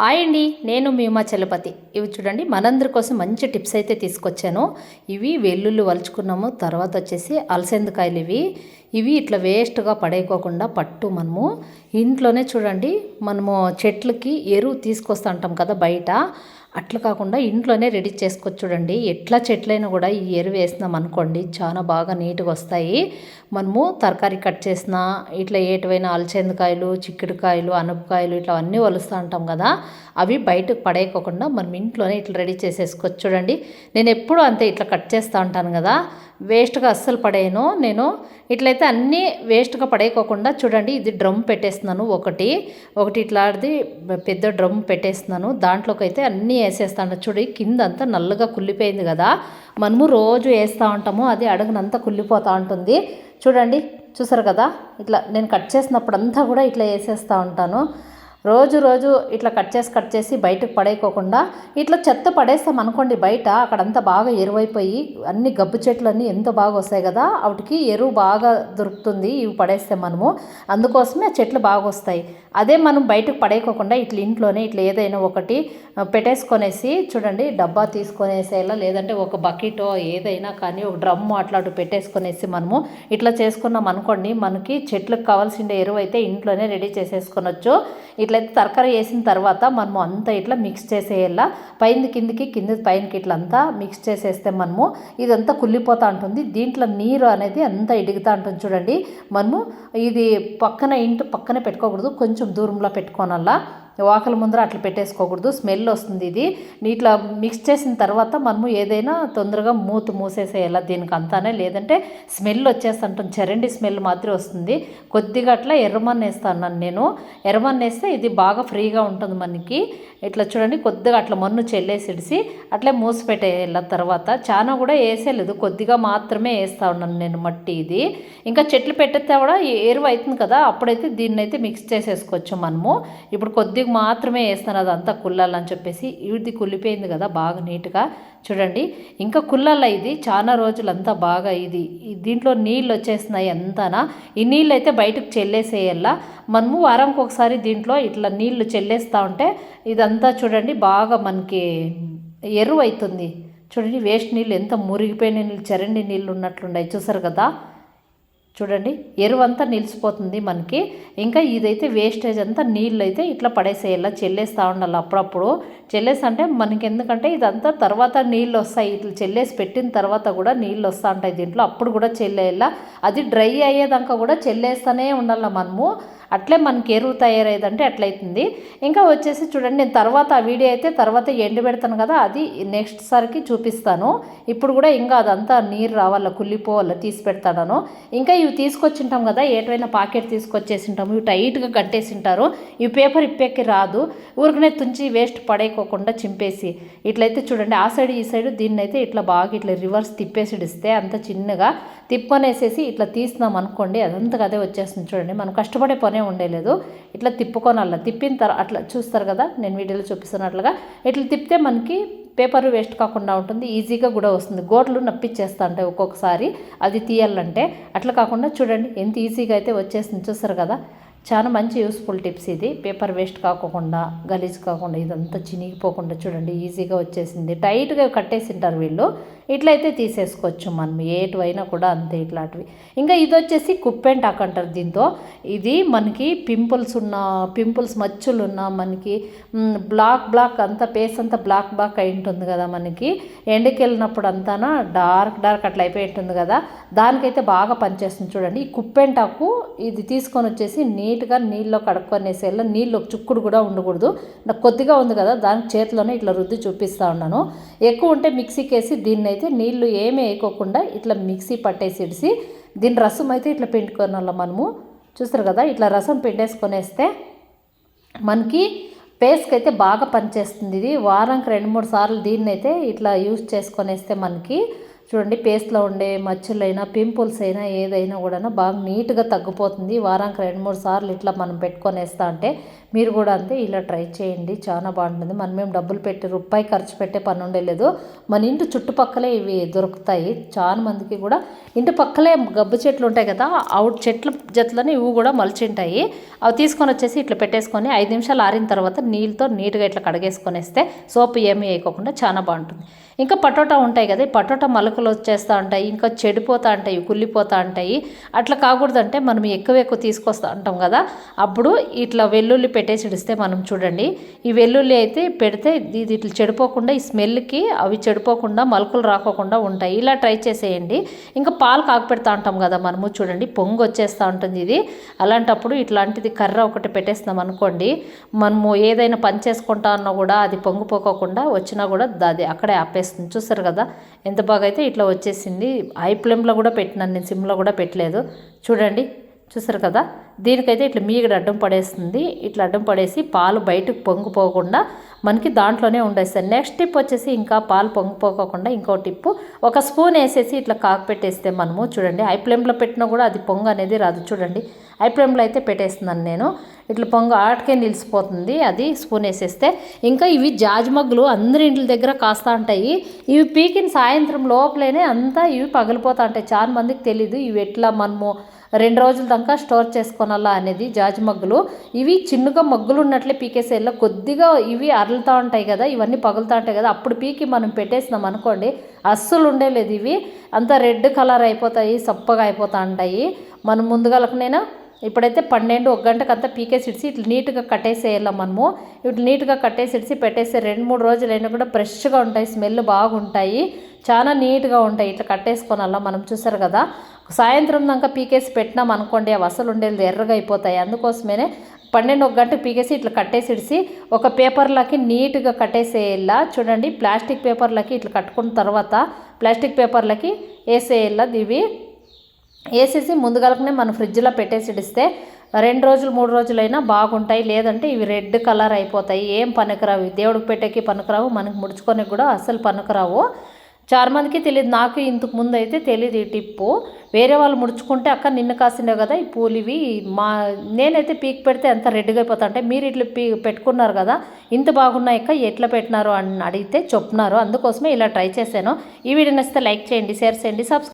Hi అండి నేను మీమా చలపతి. ఇవి చూడండి మనందరి కోసం మంచి టిప్స్ అయితే తీసుకొచ్చాను. ఇవి వెల్లుల్లి వలుచుకున్నాము తర్వాత వచ్చేసి అలసందకాయలు ఇవి. ఇవి ఇట్లా వేస్ట్గా పడేయకోకుండా పట్టు మనము. ఇంట్లోనే చూడండి మనము చెట్లకి ఎరువు తీసుకొస్తా ఉంటాం కదా బయట. అట్లా కాకుండా ఇంట్లోనే రెడీ చేసుకోవచ్చు చూడండి. ఎట్లా చెట్లైనా కూడా ఈ ఎరువు వేసినాం అనుకోండి. చాలా బాగా నీట్గా వస్తాయి. మనము తరకారీ కట్ చేసిన ఇట్లా ఏటివైనా అలచేందుకాయలు చిక్కుడుకాయలు అనపకాయలు ఇట్లా అన్నీ వలుస్తూ ఉంటాం కదా. అవి బయటకు పడేయకోకుండా మనం ఇంట్లోనే ఇట్లా రెడీ చేసేసుకోవచ్చు చూడండి. నేను ఎప్పుడూ అంతే ఇట్లా కట్ చేస్తూ ఉంటాను కదా. వేస్ట్గా అస్సలు పడేయను. నేను ఇట్లయితే అన్నీ వేస్ట్గా పడేయకోకుండా చూడండి ఇది డ్రమ్ పెట్టేస్తున్నాను ఒకటి. ఒకటి ఇట్లాంటిది పెద్ద డ్రమ్ పెట్టేస్తున్నాను. దాంట్లోకి అయితే అన్నీ వేసేస్తాను. చూడు కింద అంతా నల్లగా కుళ్ళిపోయింది కదా. మనము రోజు వేస్తూ ఉంటాము అది అడుగునంతా కుళ్ళిపోతూ ఉంటుంది. చూడండి చూసారు కదా? ఇట్లా నేను కట్ చేసినప్పుడు అంతా కూడా ఇట్లా వేసేస్తూ ఉంటాను. రోజు రోజు ఇట్లా కట్ చేసి కట్ చేసి బయటకు పడేయకోకుండా ఇట్లా చెత్త పడేస్తాం అనుకోండి బయట అక్కడంతా బాగా ఎరువైపోయి అన్ని గబ్బు చెట్లు అన్నీ ఎంత బాగా వస్తాయి కదా వాటికి ఎరువు బాగా దొరుకుతుంది ఇవి పడేస్తే మనము. అందుకోసమే ఆ చెట్లు బాగా వస్తాయి. అదే మనం బయటకు పడేయకోకుండా ఇట్లా ఇంట్లోనే ఇట్లా ఏదైనా ఒకటి పెట్టేసుకొనేసి చూడండి డబ్బా తీసుకొనేసేలా లేదంటే ఒక బకెటో ఏదైనా కానీ ఒక డ్రమ్ము అట్లాంటివి పెట్టేసుకొనేసి మనము ఇట్లా చేసుకున్నాం అనుకోండి మనకి చెట్లకు కావాల్సిన ఎరువు అయితే ఇంట్లోనే రెడీ చేసేసుకొనొచ్చు. ఇట్లయితే తరకర వేసిన తర్వాత మనము అంతా ఇట్లా మిక్స్ చేసేయాల? పైన కిందికి కింద పైనకి ఇట్లా అంతా మిక్స్ చేసేస్తే మనము ఇదంతా కుళ్ళిపోతూ ఉంటుంది దీంట్లో నీరు అనేది అంతా ఇడుగుతూ ఉంటుంది చూడండి. మనము ఇది పక్కన ఇంటి పక్కన పెట్టుకోకూడదు. కొంచెం దూరంలో పెట్టుకోనల్లా. వాకల ముందర అట్లా పెట్టేసుకోకూడదు. స్మెల్ వస్తుంది ఇది. ఇట్లా మిక్స్ చేసిన తర్వాత మనము ఏదైనా తొందరగా మూత మూసేసేయాలి దీనికి అంతానే లేదంటే స్మెల్ వచ్చేస్తుంటాం చరండి స్మెల్ మాత్రం వస్తుంది. కొద్దిగా అట్లా ఎర్రమన్న వేస్తాను నేను. ఎర్రమన్న వేస్తే ఇది బాగా ఫ్రీగా ఉంటుంది మనకి. ఇట్లా చూడండి కొద్దిగా అట్లా మన్ను చెల్లేసిడిసి అట్లే మూసి పెట్టేయాల తర్వాత. చాలా కూడా వేసేయలేదు. కొద్దిగా మాత్రమే వేస్తా ఉన్నాను నేను మట్టి ఇది. ఇంకా చెట్లు పెట్టేస్తే కూడా ఎరువు అవుతుంది కదా అప్పుడైతే దీన్ని అయితే మిక్స్ చేసేసుకోవచ్చు మనము. ఇప్పుడు కొద్దిగా మాత్రమే వేస్తాను అదంతా కుళ్ళాలని చెప్పేసి ఇది కుళ్ళిపోయింది కదా బాగా నీట్గా. చూడండి ఇంకా కుళ్ళాల ఇది? చాలా రోజులంతా బాగా ఇది. దీంట్లో నీళ్ళు వచ్చేస్తున్నాయి అంతానా? ఈ నీళ్ళు అయితే బయటకు చెల్లేసేయల్లా మనము వారంకి ఒకసారి దీంట్లో ఇట్లా నీళ్ళు చెల్లేస్తూ ఉంటే ఇదంతా చూడండి బాగా మనకి ఎరువు అవుతుంది చూడండి వేస్ట్ నీళ్ళు ఎంత మురిగిపోయిన నీళ్ళు చరండి నీళ్ళు ఉన్నట్లున్నాయి చూసారు కదా? చూడండి ఎరువంతా నిలిచిపోతుంది మనకి. ఇంకా ఇదైతే వేస్టేజ్ అంతా నీళ్ళు అయితే ఇట్లా పడేసేయాలి చెల్లేస్తూ ఉండాలి అప్పుడప్పుడు. చెల్లేసి అంటే మనకి ఎందుకంటే ఇదంతా తర్వాత నీళ్ళు వస్తాయి ఇట్లా చెల్లేసి పెట్టిన తర్వాత కూడా నీళ్ళు వస్తూ ఉంటాయి దీంట్లో. అప్పుడు కూడా చెల్లేయాల. అది డ్రై అయ్యేదాకా కూడా చెల్లేస్తూనే ఉండాలి మనము. అట్లే మనకి ఎరువు తయారయ్యేదంటే అట్లయితుంది. ఇంకా వచ్చేసి చూడండి నేను తర్వాత ఆ వీడియో అయితే తర్వాత ఎండి పెడతాను కదా అది నెక్స్ట్ సారికి చూపిస్తాను. ఇప్పుడు కూడా ఇంకా అదంతా నీరు రావాల కుళ్ళిపోవాల తీసి పెడతాను ఇంకా ఇవి తీసుకొచ్చింటాం కదా ఏటైనా పాకెట్ తీసుకొచ్చేసింటాము ఇవి టైట్గా కట్టేసింటారు. ఈ పేపర్ ఇప్పేకి రాదు ఊరికనే తుంచి వేస్ట్ పడేయకోకుండా చింపేసి. ఇట్లయితే చూడండి ఆ సైడ్ ఈ సైడ్ దీన్ని అయితే ఇట్లా బాగా ఇట్లా రివర్స్ తిప్పేసిడిస్తే అంత చిన్నగా తిప్పనేసేసి ఇట్లా తీసినాం అనుకోండి అదంతగా అదే వచ్చేస్తుంది చూడండి. మనం కష్టపడే పని ఉండేలేదు. ఇట్లా తిప్పుకోనాల తిప్పిన తర్వాత అట్లా చూస్తారు కదా నేను వీడియోలో చూపిస్తున్నట్లుగా. ఇట్లా తిప్పితే మనకి పేపర్ వేస్ట్ కాకుండా ఉంటుంది ఈజీగా కూడా వస్తుంది. గోడలు నప్పించేస్తా ఉంటాయి ఒక్కొక్కసారి అది తీయాలంటే. అట్లా కాకుండా చూడండి ఎంత ఈజీగా అయితే వచ్చేస్తుంది చూస్తారు కదా. చాలా మంచి యూస్ఫుల్ టిప్స్ ఇది. పేపర్ వేస్ట్ కాకుండా గలీజ్ కాకుండా ఇదంతా చినిగిపోకుండా చూడండి ఈజీగా వచ్చేసింది. టైట్గా కట్టేసింటారు వీళ్ళు. ఇట్లయితే తీసేసుకోవచ్చు మనం ఏటువైనా కూడా అంతే ఇట్లాంటివి. ఇంకా ఇది వచ్చేసి కుప్పెంటాక్ అంటారు దీంతో. ఇది మనకి పింపుల్స్ ఉన్న పింపుల్స్ మచ్చులు ఉన్న మనకి బ్లాక్ బ్లాక్ అంతా పేస్ అంతా బ్లాక్ బ్లాక్ అయి ఉంటుంది కదా మనకి. ఎండకి వెళ్ళినప్పుడు డార్క్ డార్క్ అట్లా అయిపోయి ఉంటుంది కదా. దానికైతే బాగా పనిచేస్తుంది చూడండి. ఈ కుప్పెంటాకు ఇది తీసుకొని వచ్చేసి నీట్గా నీళ్ళలో కడుక్కొనేసేలా నీళ్ళు చుక్కుడు కూడా ఉండకూడదు. నాకు కొద్దిగా ఉంది కదా దాని చేతిలోనే ఇట్లా రుద్ది చూపిస్తూ ఉన్నాను. ఎక్కువ ఉంటే మిక్సీకి వేసి దీన్ని అయితే నీళ్ళు ఏమీ వేయకోకుండా ఇట్లా మిక్సీ పట్టేసి ఇడిసి దీని రసం అయితే ఇట్లా పిండుకోనాల మనము. చూస్తారు కదా ఇట్లా రసం పిండేసుకొనేస్తే మనకి పేస్ట్కి అయితే బాగా పనిచేస్తుంది ఇది. వారానికి రెండు మూడు సార్లు దీన్ని అయితే ఇట్లా యూజ్ చేసుకొనేస్తే మనకి చూడండి పేస్ట్లో ఉండే మచ్చలైనా పింపుల్స్ అయినా ఏదైనా కూడా బాగా నీట్గా తగ్గిపోతుంది. వారానికి రెండు మూడు సార్లు ఇట్లా మనం పెట్టుకొనేస్తా అంటే మీరు కూడా అంతే ఇలా ట్రై చేయండి. చాలా బాగుంటుంది. మనం మేము డబ్బులు పెట్టి రూపాయి ఖర్చు పెట్టే పని ఉండలేదు మన ఇంటి చుట్టుపక్కలే ఇవి దొరుకుతాయి. చాలా మందికి కూడా ఇంటి పక్కలే గబ్బు చెట్లు ఉంటాయి కదా అవుట్ చెట్ల జతలని ఇవి కూడా మలిచింటాయి. అవి తీసుకొని వచ్చేసి ఇట్లా పెట్టేసుకొని ఐదు నిమిషాలు ఆరిన తర్వాత నీళ్ళతో నీట్గా ఇట్లా కడిగేసుకొని వేస్తే ఏమీ వేయకోకుండా చాలా బాగుంటుంది. ఇంకా పటోటా ఉంటాయి కదా పటోటా మొలకలు వచ్చేస్తూ ఉంటాయి ఇంకా చెడిపోతూ ఉంటాయి కుళ్ళిపోతూ ఉంటాయి. అట్లా కాకూడదంటే మనం ఎక్కువ ఎక్కువ తీసుకొస్తూ ఉంటాం కదా. అప్పుడు ఇట్లా వెల్లుల్లి పెట్టేసి ఇడిస్తే మనం చూడండి. ఈ వెల్లుల్లి అయితే పెడితే ఇది ఇట్లా చెడిపోకుండా ఈ స్మెల్కి అవి చెడిపోకుండా మొలకలు రాకోకుండా ఉంటాయి. ఇలా ట్రై చేసేయండి. ఇంకా పాలు కాకపెడతా ఉంటాం కదా మనము చూడండి. పొంగు వచ్చేస్తూ ఉంటుంది ఇది. అలాంటప్పుడు ఇట్లాంటిది కర్ర ఒకటి పెట్టేస్తాం అనుకోండి. మనము ఏదైనా పని చేసుకుంటా అన్నా కూడా అది పొంగిపోకోకుండా వచ్చినా కూడా అది అక్కడే వచ్చేస్తుంది చూసారు కదా? ఎంత బాగా అయితే ఇట్లా వచ్చేసింది. హై ఫ్లేమ్లో కూడా పెట్టినాను నేను సిమ్లో కూడా పెట్టలేదు. చూడండి. చూసారు కదా? దీనికైతే ఇట్లా మీగడ అడ్డం పడేస్తుంది. ఇట్లా అడ్డం పడేసి పాలు బయటకు పొంగిపోకుండా మనకి దాంట్లోనే ఉండేస్తాయి నెక్స్ట్ టిప్ వచ్చేసి ఇంకా పాలు పొంగిపోకుండా ఇంకో టిప్పు ఒక స్పూన్ వేసేసి ఇట్లా కాకు పెట్టేస్తే మనము చూడండి. ఐ ఫ్లేమ్లో పెట్టినా కూడా అది పొంగు అనేది రాదు. చూడండి. ఐ ఫ్లేమ్లో అయితే పెట్టేస్తున్నాను నేను. ఇట్లా పొంగు ఆటకే నిలిచిపోతుంది అది స్పూన్ వేసేస్తే. ఇంకా ఇవి జాజ్మగ్గులు అందరి ఇంటి దగ్గర కాస్తా ఉంటాయి. ఇవి పీకిన సాయంత్రం లోపలనే అంతా ఇవి పగిలిపోతా ఉంటాయి. చాలా మందికి తెలీదు ఇవి ఎట్లా మనము రెండు రోజుల దాకా స్టోర్ చేసుకోనాలా అనేది జాజి మగ్గులు. ఇవి చిన్నగా మగ్గులు ఉన్నట్లే పీకేసేలా కొద్దిగా ఇవి అరలుతూ ఉంటాయి కదా ఇవన్నీ పగులుతూ ఉంటాయి కదా అప్పుడు పీకి మనం పెట్టేసినాం అనుకోండి అస్సలు ఉండేలేదు ఇవి. అంతా రెడ్ కలర్ అయిపోతాయి సప్పగా అయిపోతూ ఉంటాయి. మనం ముందుగలకనైనా ఇప్పుడైతే పన్నెండు ఒక గంటకంతా అంతా పీకేసి ఇడిసి ఇట్లా నీట్గా కట్టేసేయాలి మనము. ఇట్లా నీట్గా కట్టేసి ఇడిసి పెట్టేస్తే రెండు మూడు రోజులైనా కూడా ఫ్రెష్గా ఉంటాయి స్మెల్ బాగుంటాయి. చాలా నీట్గా ఉంటాయి ఇట్లా కట్టేసుకోనల్లా మనం చూసారు కదా. సాయంత్రం దాకా పీకేసి పెట్టినాం అనుకోండి అవి అసలు ఉండేది ఎర్రగా అయిపోతాయి. అందుకోసమేనే పన్నెండు ఒక గంట పీకేసి ఇట్లా కట్టేసి ఇడిసి ఒక పేపర్లకి నీట్గా కట్టేసేయాలా. చూడండి ప్లాస్టిక్ పేపర్లకి ఇట్లా కట్టుకున్న తర్వాత ప్లాస్టిక్ పేపర్లకి వేసేయాలా. ఇవి వేసేసి ముందుగాలకనే మనం ఫ్రిడ్జ్లో పెట్టేసి ఇడిస్తే రెండు రోజులు మూడు రోజులైనా బాగుంటాయి. లేదంటే ఇవి రెడ్ కలర్ అయిపోతాయి. ఏం పనికిరావు. దేవుడికి పెట్టేకి పనికిరావు. మనకి ముడుచుకొని కూడా అసలు పనికిరావు. చాలా మందికి తెలియదు నాకు ఇంతకు ముందు అయితే తెలియదు ఈ టిప్పు. వేరే వాళ్ళు ముడుచుకుంటే అక్క నిన్న కాసిండే కదా ఈ పూలు ఇవి మా నేనైతే పీక్ పెడితే ఎంత రెడ్గా అయిపోతా అంటే మీరు ఇట్లా పీ పెట్టుకున్నారు కదా ఇంత బాగున్నాయి అక్క ఎట్లా పెట్టినారు అని అడిగితే చెప్తున్నారు అందుకోసమే ఇలా ట్రై చేశాను. ఈ వీడియో నచ్చితే లైక్ చేయండి షేర్ చేయండి సబ్స్క్రైబ్